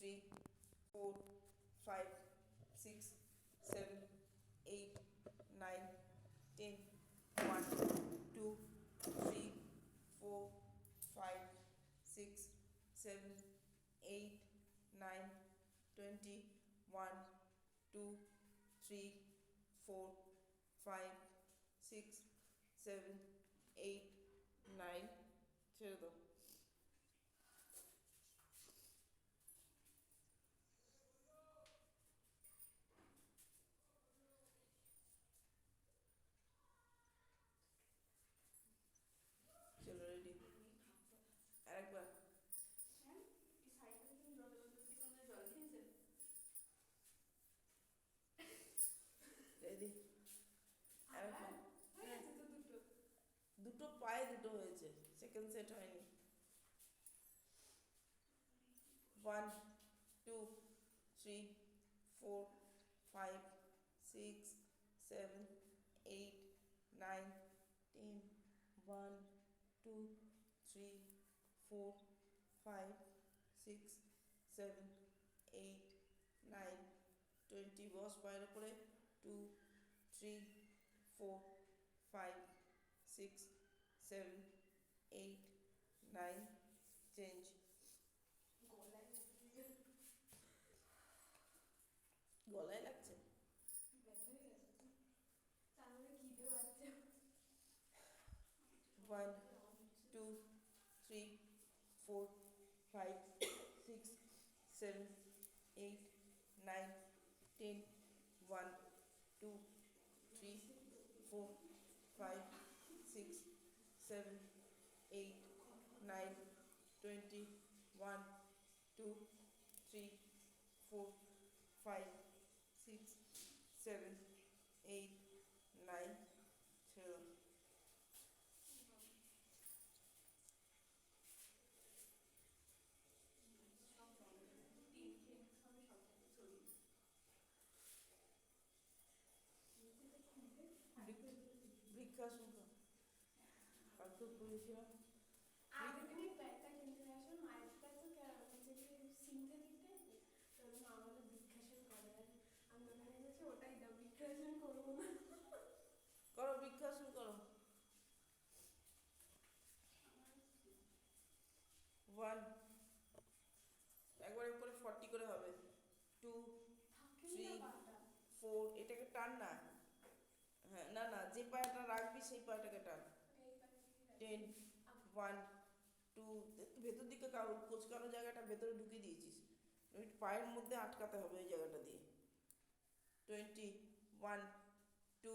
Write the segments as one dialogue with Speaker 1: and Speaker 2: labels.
Speaker 1: three, four, five, six, seven, eight, nine, ten, one, two, three, four, five, six, seven, eight, nine, twenty, one, two, three, four, five, six, seven, eight, nine, 9, আরেকবার দুটো পায়ে দুটো হয়েছে second set হয়নি। One two three four five six seven eight nine ten one two three four five six seven eight nine twenty বস পায়ের উপরে। Two three four five six seven eight nine change গলায় লাগছে one two three four five six seven eight nine ten one seven, eight, nine, twenty, one, two, three, four, five, six, seven, কালকে করেছিলাম
Speaker 2: আগের দিনই ব্যাগটা কিনতে আসুন মায়ের কাছে হচ্ছে কি সিনতে দিতে তো মা বলে বৃক্ষাসন করে আমি ওখানে গেছি ওটাই দাও বৃক্ষাসন করব না
Speaker 1: করো বৃক্ষাসন করো ওয়ান একবারে করে ফর্টি করে হবে টু.
Speaker 2: না
Speaker 1: ফোর এটাকে টান না হ্যাঁ না না যে পায়েটা রাখবি সেই পায়েটাকে টান। টেন ওয়ান টু ভেতর দিকে কারও কোচকানো জায়গাটা ভেতরে ঢুকিয়ে দিয়েছিস। পায়ের মধ্যে আটকাতে হবে ওই জায়গাটা দিয়ে। টোয়েন্টি ওয়ান টু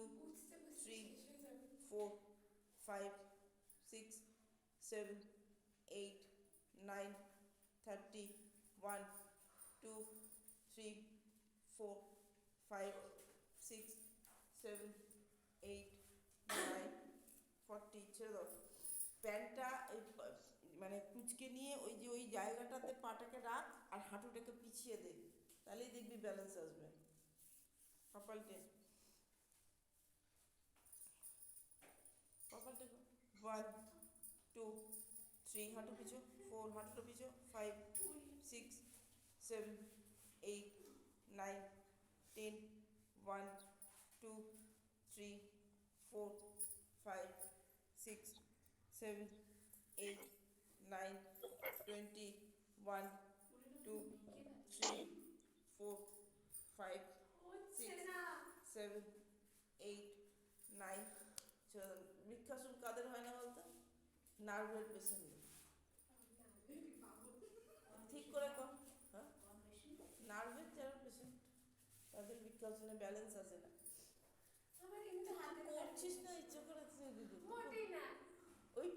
Speaker 2: যাবে।
Speaker 1: Four five six seven eight nine thirty one two three four five six seven eight nine forty ছেড়ে দাও। প্যান্টটা ওই মানে কুচকে নিয়ে ওই যে ওই জায়গাটাতে পাটাকে রাখ আর হাঁটুটাকে পিছিয়ে দে। তাহলেই দেখবি ব্যালেন্স আসবে। কপালটে কপালটা ওয়ান টু থ্রি হাঁটু পিছু। ফোর হাঁটুটা পিছু। Five six seven eight nine ten one two three four five six seven eight nine twenty one two three
Speaker 2: four
Speaker 1: five.
Speaker 2: না
Speaker 1: সেভেন এইট নাইন বৃক্ষাসন কাদের হয় না বলতো? নার্ভের পেশেন্ট ঠিক করে কর হ্যাঁ? নার্ভের যারা পেশেন্ট, তাদের বৃক্ষাসনে ব্যালেন্স আছে না।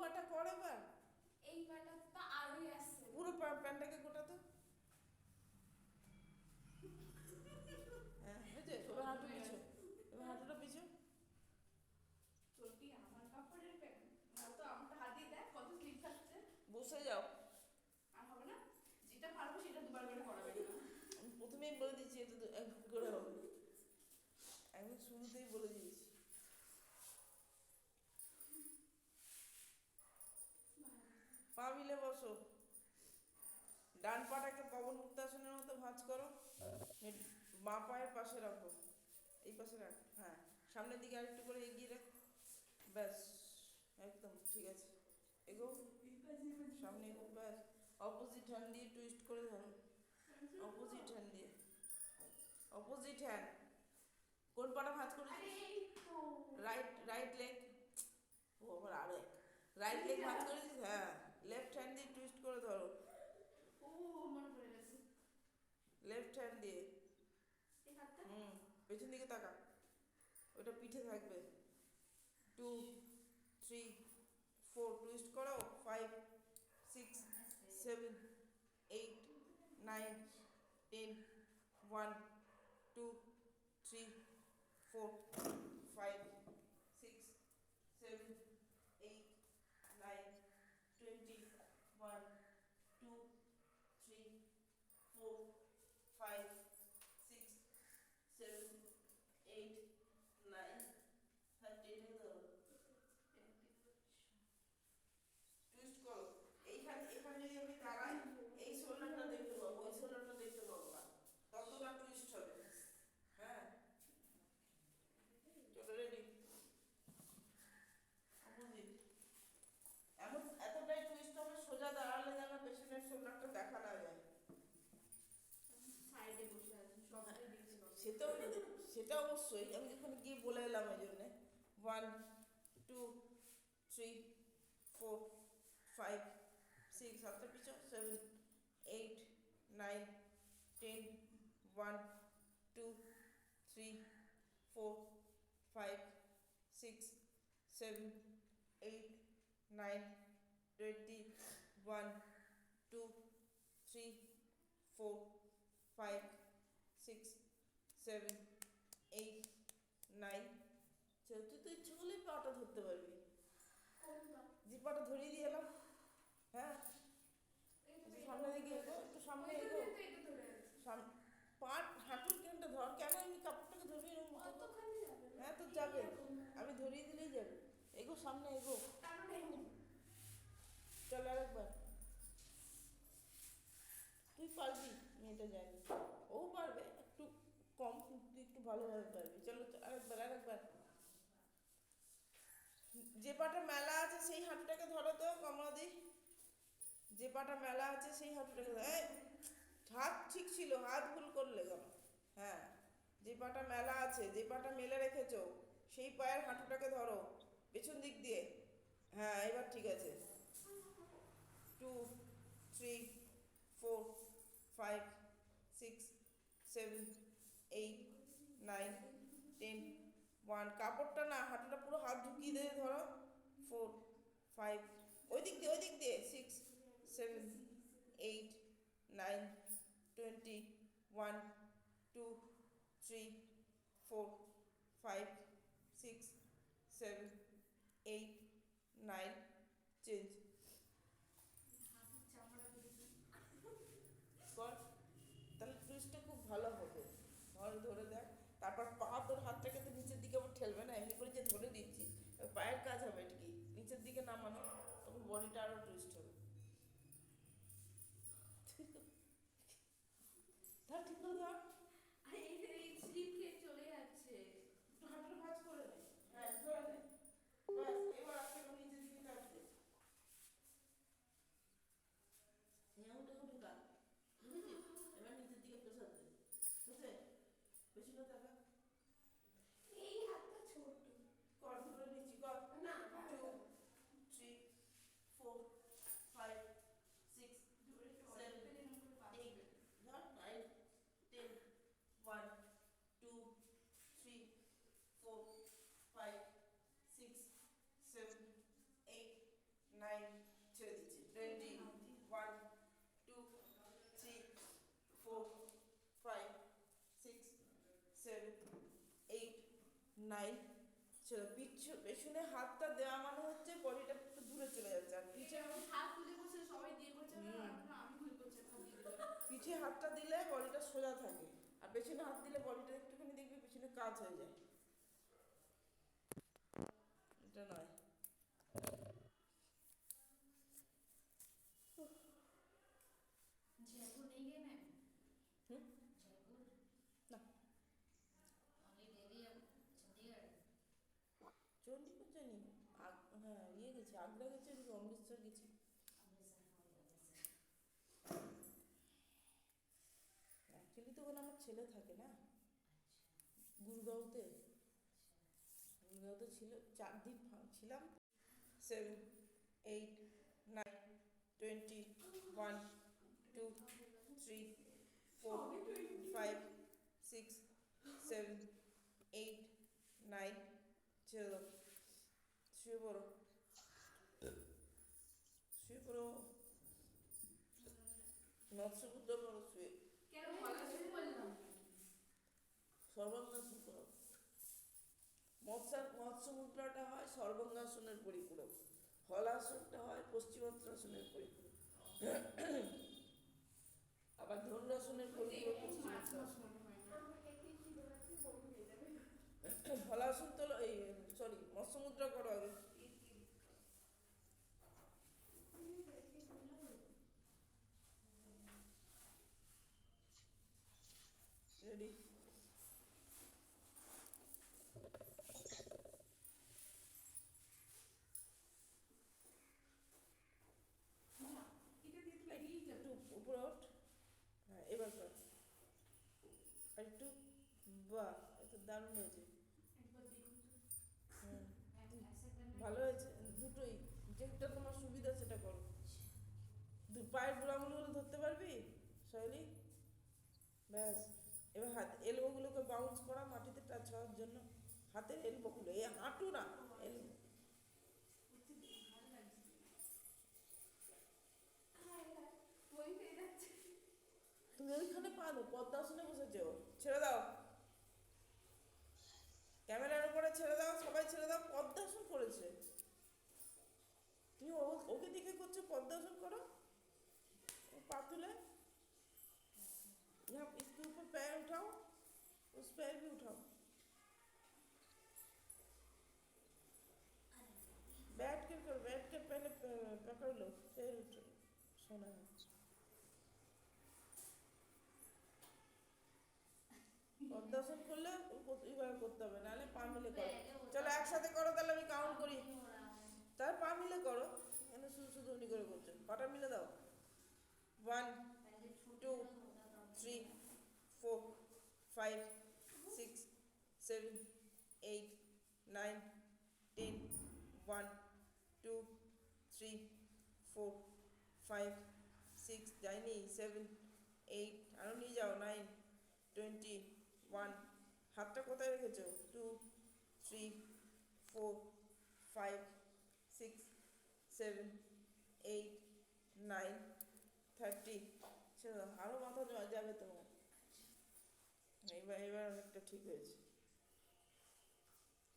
Speaker 1: পাটা কর এবার
Speaker 2: এই পাটা তো আরোই আসছে
Speaker 1: পুরো প্যান্টটাকে গোটাতো হ্যাঁ হয়েছে এবার হাঁটু পিছু। এবার হাঁটুটা পিছু।
Speaker 3: তোরটি আমার কাপড়ের প্যান্ট। তো হাত দেখ কত স্লিপ থাকছে
Speaker 1: বসে যাও।
Speaker 3: আর হবে না যেটা পারব সেটা দুবার করে করাবে না।
Speaker 1: আমি প্রথমেই বলে দিয়েছি এটা একবার করে হবে। একদম শুরুতেই বলে দিয়েছি পা মিলে বসো। ডান পাটাকে পবন মুক্তাসনের মতো ভাঁজ করো। বাঁ পায়ের পাশে রাখো। এই পাশে রাখ হ্যাঁ। সামনের দিকে আরেকটু করে এগিয়ে রাখ। ব্যাস একদম ঠিক আছে। এগো। সামনে এগো ব্যাস। অপোজিট হ্যান্ড দিয়ে টুইস্ট করে ধরো। অপোজিট হ্যান্ড দিয়ে। Opposite hand. কোন পাটা ভাঁজ করেছিস? Right right leg. ও আবার আরও এক। রাইট লেগ ভাঁজ করেছিস? হ্যাঁ লেফট হ্যান্ড দিয়ে টুইস্ট করে ধরো
Speaker 3: ও মনে পড়ে গেছে
Speaker 1: লেফট হ্যান্ড দিয়ে
Speaker 3: এই হাতটা
Speaker 1: হুম পেছন দিকে তাকা ওটা পিঠে থাকবে। টু থ্রি ফোর টুইস্ট করো five six seven eight nine ten one two three four five six seven eight nine twenty one two three four five six seven eight nine thirty twist করো এইখানে এখানে যদি আমি দাঁড়াই এই শোল্ডারটা দেখতে পাবো ওই শোল্ডারটা দেখতে পাবো না ততটা টুইস্ট হবে হ্যাঁ চলো রেডি অপোজিট এমন এতটাই টুইস্ট হবে সোজা দাঁড়ালে যেন পেছনের শোল্ডারটা দেখা না যায়
Speaker 3: সাইডে বসে আছি সবটাই দেখতে পাবো
Speaker 1: সেটা সেটা অবশ্যই আমি যখন গিয়ে বলে এলাম ওই জন্যে one two three four five six হাতটা পিছু seven eight nine ten one two three four five six seven eight nine twenty one two three four five six seven eight nine তুই ইচ্ছে করলেই পাটা ধরতে পারবি। যে পাটা ধরিয়ে দিয়ে এলাম হ্যাঁ?
Speaker 2: তো
Speaker 1: সামনে দিকে এগো একটু সামনে এগো।
Speaker 2: তো ধরে
Speaker 1: পাট হাঁটুর কেনটা ধর কেন আমি কাপড়টাকে ধরিয়ে
Speaker 2: যাবে না।
Speaker 1: হ্যাঁ তো যাবে। আমি ধরিয়ে দিলেই যাবে। এগো সামনে এগো। চল আরেকবার। তুই পারবি মেয়েটা জানি ও পারবে একটু কম কিন্তু তুই একটু ভালোভাবে পারবি। চলো আরেকবার আরেকবার। যে পাটা মেলা আছে সেই হাঁটুটাকে ধরো তো, কমলাদি। যে পাটা মেলা আছে সেই হাঁটুটাকে হাত ঠিক ছিল, হাত ভুল করলে কেন হ্যাঁ যে পাটা মেলা আছে, যে পাটা মেলে রেখেছো, সেই পায়ের হাঁটুটাকে ধরো, পেছন দিক দিয়ে। হ্যাঁ এবার ঠিক আছে। Two three four five six seven eight one কাপড়টা না হাঁটুটা পুরো হাত ঢুকিয়ে দিয়ে ধরো। ফোর ফাইভ ওই দিক দিয়ে, ওই দিক দিয়ে six seven eight nine twenty one two three four five six seven eight nine change
Speaker 3: হাতের চামড়া দেখি
Speaker 1: কর তাহলে টুইস্টটা খুব ভালো হবে ধর ধরে দেখ তারপর পা তোর হাতটাকে তো নিচের দিকে আবার ঠেলবে না এমনি করে যে ধরে দিচ্ছিস এবার পায়ের কাজ হবে এটা কি নিচের দিকে নামানো তখন বডিটা আরও টুইস্ট হবে। ধর ঠিক করে ধর।
Speaker 3: আরে এই এই স্লিপ খেয়ে চলে যাচ্ছে।
Speaker 1: একটু ভাঁজ করে নে। হ্যাঁ ধরে ব্যাস এবার আজকে নিচের দিকে দে হ্যাঁ ঢুকা এবার নিচের দিকে প্রেশার দে। বুঝে পেছনে টাকা
Speaker 2: এই হাতটা ছোট
Speaker 1: কর ধরে নিচ্ছি কর
Speaker 2: না
Speaker 1: two three four five six
Speaker 3: ধরে
Speaker 1: Seven,
Speaker 3: টয়লেটের এরকম করে পাশে
Speaker 1: eight, ধর nine ten one two three four five six seven eight nine ছেড়ে দিচ্ছি twenty one two three four five six seven eight nine চলো পিছু পেছনে হাতটা দেওয়া মানে হচ্ছে বডিটা একটু দূরে চলে যাচ্ছে। আর পিছে
Speaker 3: সবাই দিয়ে করছে
Speaker 1: পিঠে হাতটা দিলে বডিটা সোজা থাকে আর পেছনে হাত দিলে বডিটা একটুখানি দেখবি পেছনে কাজ হয়ে যায়। এটা নয়
Speaker 3: জ্যাম
Speaker 1: চণ্ডীগড় জানি আগ হ্যাঁ ইয়ে গেছি আগ্রা গেছি ওদিকে অমৃতসর গেছি অ্যাকচুয়ালি তো ওখানে আমার ছেলে থাকে না, গুরগাঁওতে। গুরগাঁওতে ছিল চার দিন ছিলাম। Seven eight nine twenty one two three four five six seven eight nine দাও শুয়ে পড়ো।
Speaker 3: কেন
Speaker 1: সর্বাঙ্গাসন করো মৎস্য মৎস্য মুদ্রাটা হয় সর্বাঙ্গাসনের পরিপূরক হলাসনটা হয় পশ্চিমাত্রাসনের পরিপূরক আবার ধনুরাসনের পরিপূরক
Speaker 2: যাবে
Speaker 1: হলাসন তো এই সরি মৎস্য মুদ্রা করো আগে একটু উপরে ওঠ হ্যাঁ এবার কর। আর একটু বাহ এত দারুণ হয়েছে। ভালো হয়েছে। দুটোই। যেটা তোমার সুবিধা সেটা করো। দু পায়ের বুড়াগুলো ধরতে পারবি সহেলি ব্যাস। এবার হাত, এলবোগুলোকে বাউন্স করা, মাটিতে টাচ হওয়ার জন্য হাতের এলবোগুলো এ হাঁটু না, এলবো। তুমি ওইখানে পারো পদ্মাসনে বসেছো ছেড়ে দাও। ক্যামেরার উপরে ছেড়ে দাও, সবাই ছেড়ে দাও পদ্মাসন করেছে। তুমি ওকে দিকে করছ পদ্মাসন করো। ও পা पैर उठाओ उस पैर भी उठाओ बैठ कर करो बैठ कर पहले प- पकड़ लो फिर उठो सोना है পদ্মাসন করলে এবার করতে হবে নাহলে পা মিলে করো চলো একসাথে করো তাহলে আমি কাউন্ট করি তার পা মিলে করো কেন শুধু শুধু উনি করে করছেন পাটা মিলে দাও one two three four five six seven eight nine ten one two three four five six যায়নি সেভেন এইট আরও নিয়ে যাও নাইন টোয়েন্টি ওয়ান হাতটা কোথায় রেখেছো? Two three four five six seven eight nine thirty আরও মাথা যাবে তোমার। এবার এবার অনেকটা ঠিক হয়েছে।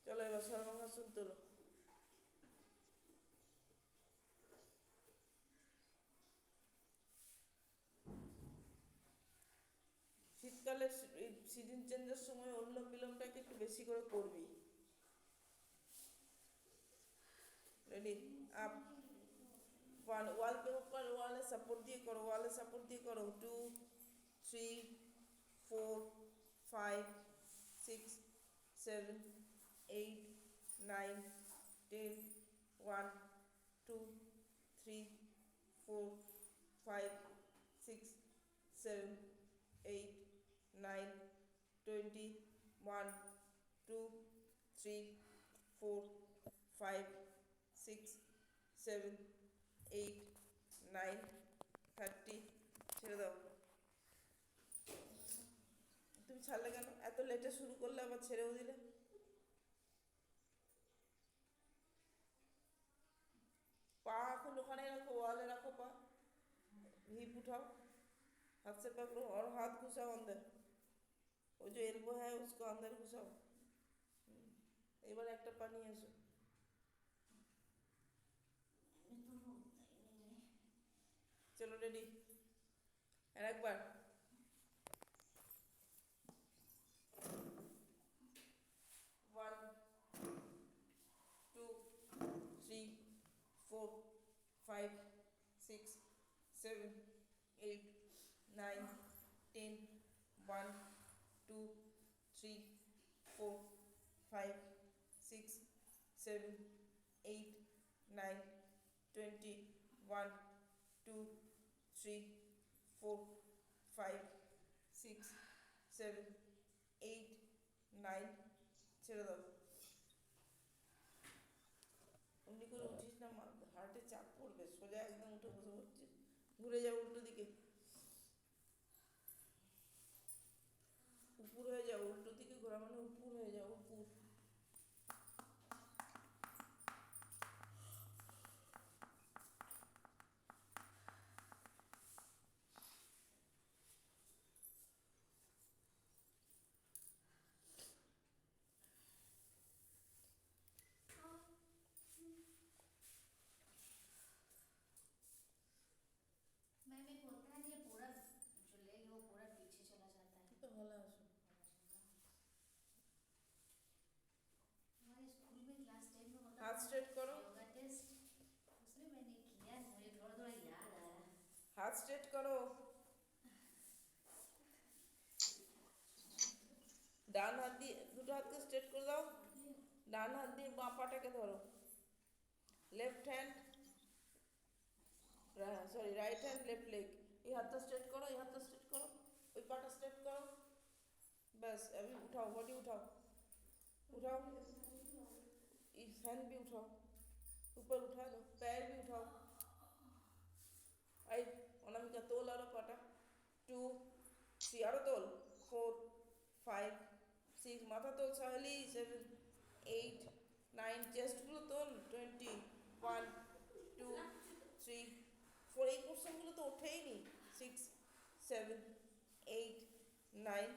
Speaker 1: চলো এবার সর্বাঙ্গাসন তোলো। শীতকালে সিজন চেঞ্জের সময় অনুলোম বিলোমটাকে একটু বেশি করে করবি। Ready up one wall paper ওয়ালে সাপোর্ট দিয়ে করো ওয়ালে সাপোর্ট দিয়ে করো। Two three four five six seven eight nine ten one two three four five six seven eight nine twenty one two three four five six seven eight nine thirty ছেড়ে দাও ছাড়লে কেন এত লেটে শুরু করলে আবার ছেড়েও দিলে পা এখন ওখানে রাখো ওয়ালে রাখো পা हिप उठाओ हाथ से पकड़ो और हाथ घुसाओ अंदर वो जो एल्बो है उसको अंदर घुसाओ এবার একটা পা নিয়ে এসো চলো রেডি আর একবার 7, 8, 9, 10, 1, 2, 3, 4, 5, 6, 7, 8, 9, 20, 1, 2, 3, 4, 5, 6, 7, 8, 9 ছেড়ে দাও ঘুরে যাও উল্টো দিকে। হাত স্ট্রেট করো ডান হাত দিয়ে দুটো হাতকে স্ট্রেট করে দাও ডান হাত দিয়ে বাঁ পাটাকে ধরো left hand sorry right hand left leg এই হাতটা স্ট্রেট করো এই হাতটা স্ট্রেট করো ওই পাটা স্ট্রেট করো बस अभी उठाओ बॉडी उठाओ उठाओ इस हैंड भी उठाओ ऊपर उठा दो पैर भी उठाओ টু থ্রি আরও তোল। ফোর ফাইভ সিক্স মাথা তোল সাহেলি সেভেন এইট নাইন চেস্টগুলো তোল। Twenty one two three four এই পোর্শনগুলো তো ওঠেই নি। Six seven eight nine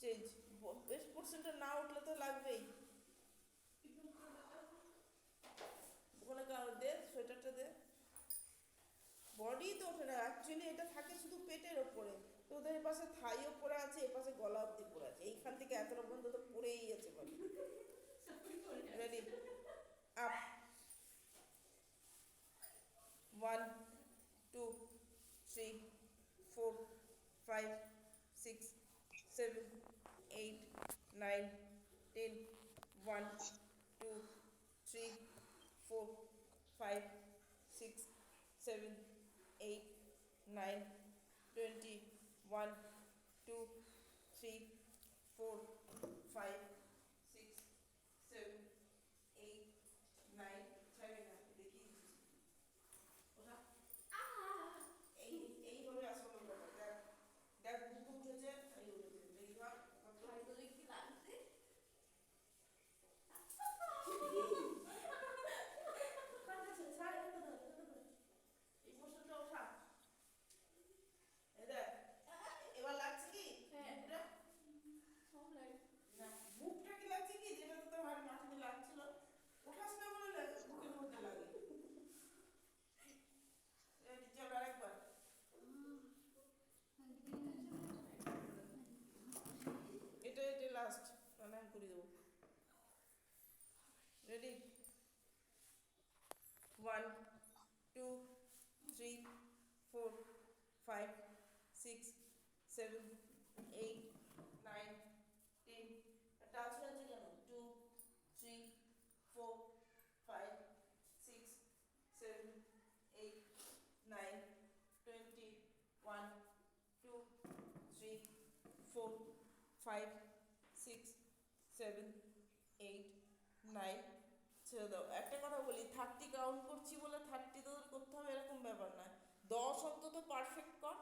Speaker 1: change বেশ পোর্শনটা না উঠলে তো লাগবেই ওখানে কারও দে সোয়েটারটা দে বডি তো ওঠে না অ্যাকচুয়ালি এটা থাকে শুধু পেটের ওপরে। তো ওদের এপাশে থাই ওপরে আছে এপাশে গলা অব্দি পড়ে আছে। এইখান থেকে এতটা পর্যন্ত তো পড়েই আছে body ready up one two three four five six seven eight nine ten one two three four five six eight, nine, twenty, one, two, three, four, five, করে দেবো ready one two three four five six seven eight nine ten touch হয়েছে কেন two three four five six seven eight nine twenty one two three four five six seven eight nine ছেড়ে দাও। একটা কথা বলি thirty count করছি বলে thirty তোদের করতে হবে, এরকম ব্যাপার নয়। দশ অন্তত পারফেক্ট কর,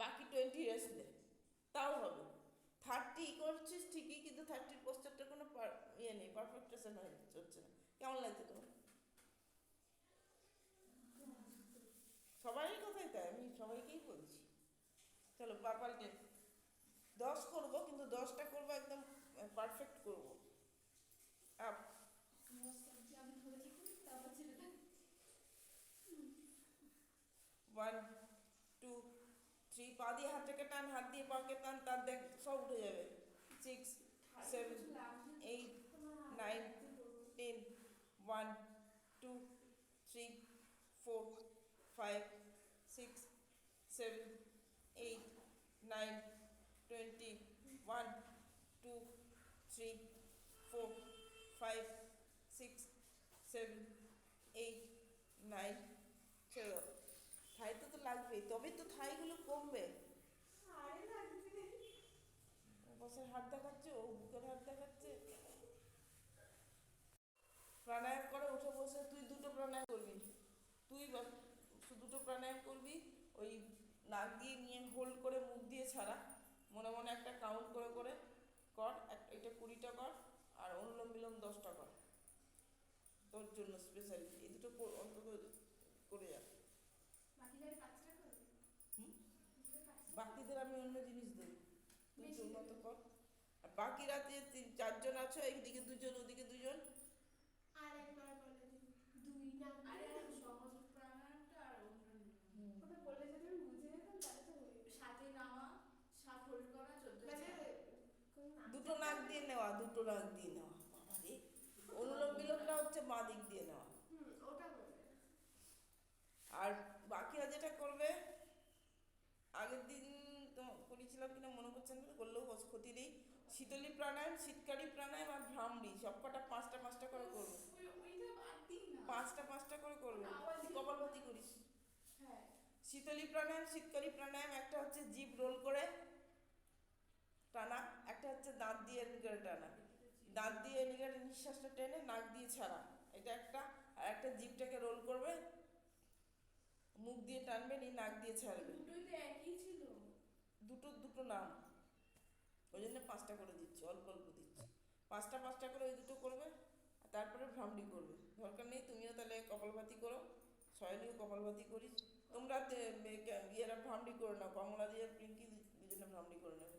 Speaker 1: বাকি টোয়েন্টি রেস্ট দে। তাও হবে। থার্টি করছিস ঠিকই, কিন্তু থার্টির পোস্টারটা কোনো ইয়ে নেই পারফেকটেশন হচ্ছে না। কেমন লাগছে তোমার? সবারই কথাই তাই, আমি সবাইকেই বলছি। চলো, পাপালকে। দশ করব, কিন্তু দশটা করব একদম পারফেক্ট করব আপ ওয়ান টু থ্রি পা দিয়ে হাতটাকে টান, হাত দিয়ে পাকে টান, তার দেখ, সব উঠে যাবে। Six seven eight nine ten one two three four five six seven eight nine twenty one three four five six seven eight nine দাও থাইতে তো লাগবেই তবেই তো থাইগুলো কমবে। পাশের হাত দেখাচ্ছে ও বুকের হাত দেখাচ্ছে প্রাণায়াম করে, উঠে বসে তুই দুটো প্রাণায়াম করবি। তুই শুধু দুটো প্রাণায়াম করবি, ওই নাক দিয়ে নিয়ে হোল্ড করে মুখ দিয়ে ছাড়া। মনে মনে একটা কাউন্ট করে করে। কর এক এটা কুড়িটা কর আর অনুলোম বিলোম দশটা কর। তোর জন্য স্পেশালি এই দুটো অন্তত করে যা।
Speaker 2: বাকিদের
Speaker 1: আমি অন্য জিনিস দেবো তুই তোর মতো কর আর বাকিরা যে তিন চারজন আছো এইদিকে দুজন ওদিকে দুজন
Speaker 2: আর একবার বলে দিন দুই না
Speaker 3: আরে আর সহজ প্রাণায়ামটা আর অন্য
Speaker 2: ওটা বললে যদি আমি বুঝে যেতাম তাহলে তো হয়ে যেত।
Speaker 3: সাথে নামা সাত হোল্ড করা চোদ্দ
Speaker 2: মানে কোন নাম
Speaker 1: দুটো নাক দিয়ে নেওয়া দুটো নাক দিয়ে নেওয়া। বাবা রে অনুলোম বিলোমটা হচ্ছে বাঁ দিক দিয়ে নেওয়া। আর বাকিরা যেটা করবে আগের দিন তো করেছিলাম কিনা মনে করছেন করলেও বস ক্ষতি নেই। শীতলী প্রাণায়াম শীতকালী প্রাণায়াম আর ভ্রামরি সব কটা পাঁচটা পাঁচটা করে করবে। পাঁচটা পাঁচটা করে করবে। কপালভাতি করিস।
Speaker 3: হ্যাঁ।
Speaker 1: শীতলী প্রাণায়াম শীতকালী প্রাণায়াম একটা হচ্ছে জিভ রোল করে টানা একটা হচ্ছে দাঁত দিয়ে নিগারে টানা। দাঁত দিয়ে নিগারে নিঃশ্বাসটা টেনে নাক দিয়ে ছাড়া। এটা একটা আর একটা জিভটাকে রোল করবে মুখ দিয়ে টানবে নি নাক দিয়ে ছাড়বে।
Speaker 3: একই ছিল।
Speaker 1: দুটো দুটো নাম। ওই জন্য পাঁচটা করে দিচ্ছি অল্প অল্প দিচ্ছি। পাঁচটা পাঁচটা করে ওই দুটো করবে আর তারপরে ভ্রামরি করবে। দরকার নেই তুমিও তাহলে কপালভাতি করো সয়লিও কপালভাতি করিস তোমরা ইয়েরা ভ্রামরি করে নাও কমলা দিয়ে পিঙ্কি দুজনে ভ্রামরি করে নেবে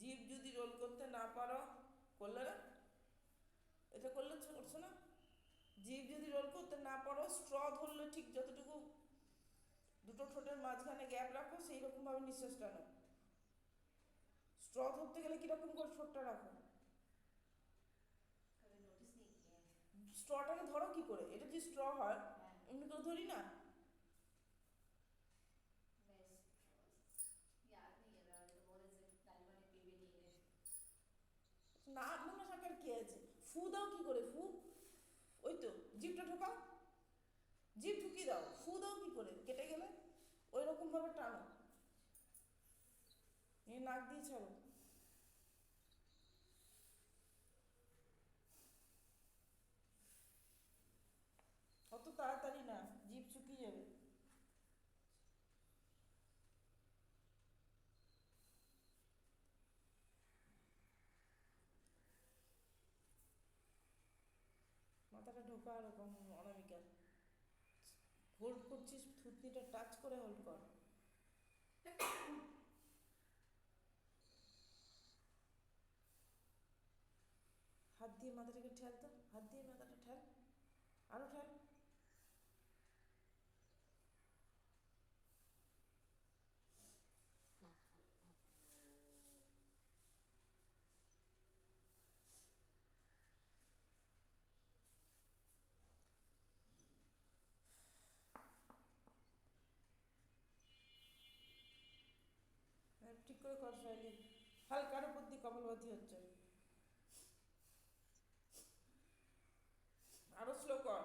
Speaker 1: জিভ যদি রোল করতে না পারো করলে না এটা করলে ছ- করছ না জিপ যদি রোল করতে না পারো স্ট্র ধরলে ঠিক যতটুকু দুটো ঠোঁটের মাঝখানে গ্যাপ রাখো সেই রকমভাবে নিঃশ্বাস টানো স্ট্র ধরতে গেলে কীরকম করে ঠোঁটটা রাখো? স্ট্রটাকে ধরো কি করে? এটা যে স্ট্র হয় এমনি করে ধরি না? না। আপনার সাকার কে আছে? ফু দাও কি করে? ফু? ওই তো জিভটা ঢোকাও। জিপ ঢুকিয়ে দাও, ফু দাও কি করে? কেটে গেলে? ওই রকম ভাবে টানো। নিয়ে নাক দিয়ে ছাড়ো। অত তাড়াতাড়ি না জিভ শুকিয়ে যাবে মাথাটা ঢোকা এরকম অনামিকা হোল্ড করছিস, থুতনিটা টাচ করে হোল্ড কর। হাত দিয়ে মাথাটাকে ঠেল তো, হাত দিয়ে মাথাটা ঠেল। আরও ঠেল। হালকার উপর দিয়ে কপালভাতি হচ্ছে। আরও স্লো কর।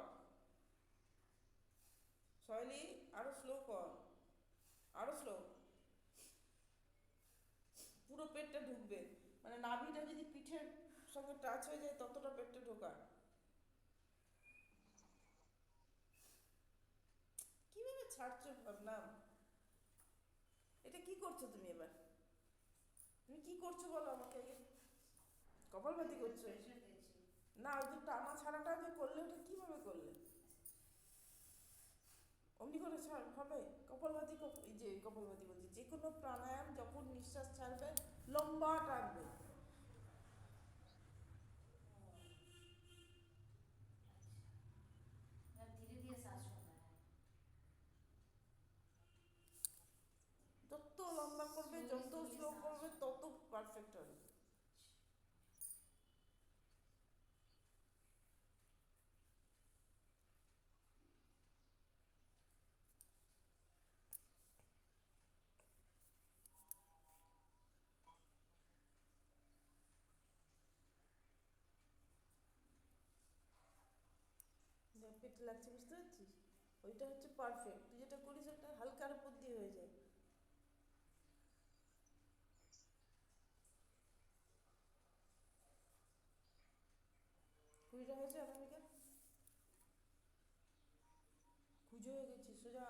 Speaker 1: শৈলী, আরও স্লো কর। আরও স্লো পুরো পেটটা ঢুকবে। মানে নাভিটা যদি পিঠের সঙ্গে টাচ হয়ে যায়, ততটা পেটটা ঢোকা কীভাবে ছাড়ছো ভাবলাম? এটা কি করছ তুমি এবার? কি করছ বলো আমাকে? কপাল কপালভাতি করছ? না, ওই যে টানা ছাড়াটা যে করলে, ওটা কীভাবে করলে? অমনি করে ছাড়, হবে। কপালভাতি যে কপালভাতি বলছি যে কোনো প্রাণায়াম যখন নিঃশ্বাস ছাড়বে, লম্বা টানবে। যত লম্বা করবে, যত স্লো পেটে লাগছে, বুঝতে পারছিস? ওইটা হচ্ছে পারফেক্ট তুই যেটা করিস, ওটা হালকার উপর দিয়ে হয়ে যায়। কুড়িটা হয়েছে অনামিকা খুঁজে হয়ে গেছি, সোজা।